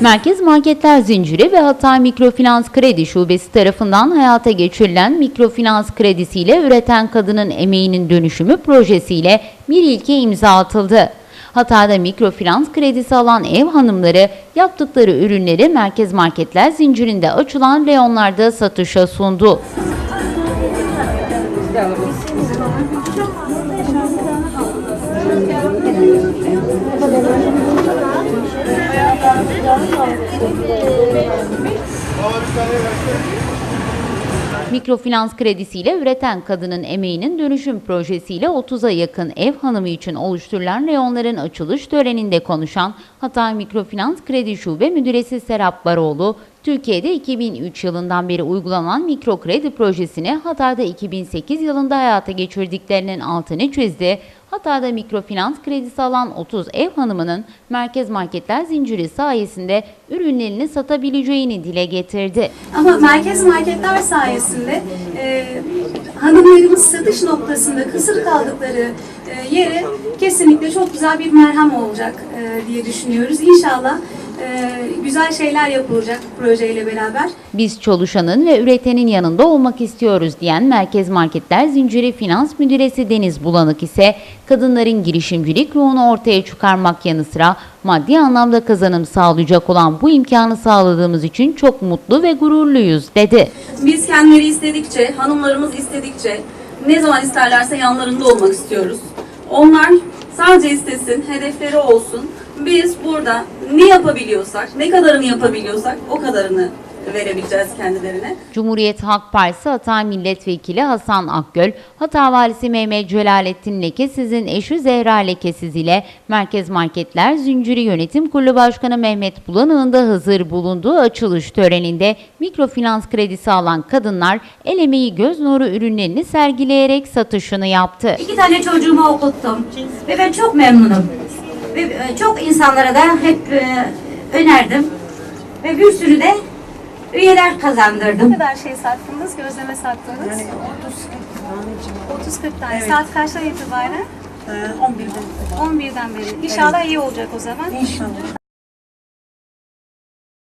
Merkez Marketler Zinciri ve Hatay Mikrofinans Kredi Şubesi tarafından hayata geçirilen mikrofinans kredisiyle üreten kadının emeğinin dönüşümü projesiyle bir ilke imza atıldı. Hatay'da mikrofinans kredisi alan ev hanımları yaptıkları ürünleri Merkez Marketler Zinciri'nde açılan reyonlarda satışa sundu. Mikrofinans kredisiyle üreten kadının emeğinin dönüşüm projesiyle 30'a yakın ev hanımı için oluşturulan reyonların açılış töreninde konuşan Hatay Mikrofinans Kredi Şube Müdüresi Serap Baroğlu, Türkiye'de 2003 yılından beri uygulanan mikro kredi projesini Hatay'da 2008 yılında hayata geçirdiklerinin altını çizdi. Hatay'da mikrofinans kredisi alan 30 ev hanımının merkez marketler zinciri sayesinde ürünlerini satabileceğini dile getirdi. Ama merkez marketler sayesinde e, hanımlarımız satış noktasında kısır kaldıkları e, yere kesinlikle çok güzel bir merhem olacak e, diye düşünüyoruz. İnşallah güzel şeyler yapılacak projeyle beraber. Biz çalışanın ve üretenin yanında olmak istiyoruz diyen Merkez Marketler Zinciri Finans Müdüresi Deniz Bulanık ise kadınların girişimcilik ruhunu ortaya çıkarmak yanı sıra maddi anlamda kazanım sağlayacak olan bu imkanı sağladığımız için çok mutlu ve gururluyuz dedi. Biz kendileri istedikçe, hanımlarımız istedikçe, ne zaman isterlerse yanlarında olmak istiyoruz. Onlar sadece istesin, hedefleri olsun. Biz burada ne yapabiliyorsak, ne kadarını yapabiliyorsak o kadarını verebileceğiz kendilerine. Cumhuriyet Halk Partisi Hatay Milletvekili Hasan Akgöl, Hatay Valisi Mehmet Celalettin Lekesiz'in eşi Zehra Lekesiz ile Merkez Marketler Zinciri Yönetim Kurulu Başkanı Mehmet Bulanık'ın da hazır bulunduğu açılış töreninde mikrofinans kredisi alan kadınlar el emeği göz nuru ürünlerini sergileyerek satışını yaptı. İki tane çocuğumu okuttum ve ben çok memnunum. Ve e, çok insanlara da hep e, önerdim. Ve bir sürü de üyeler kazandırdım. Ne kadar şey sattınız, gözleme sattınız? 30-40 tane. Saat kaçtan itibaren? 11'den. 11'den beri. İnşallah iyi olacak o zaman. İnşallah.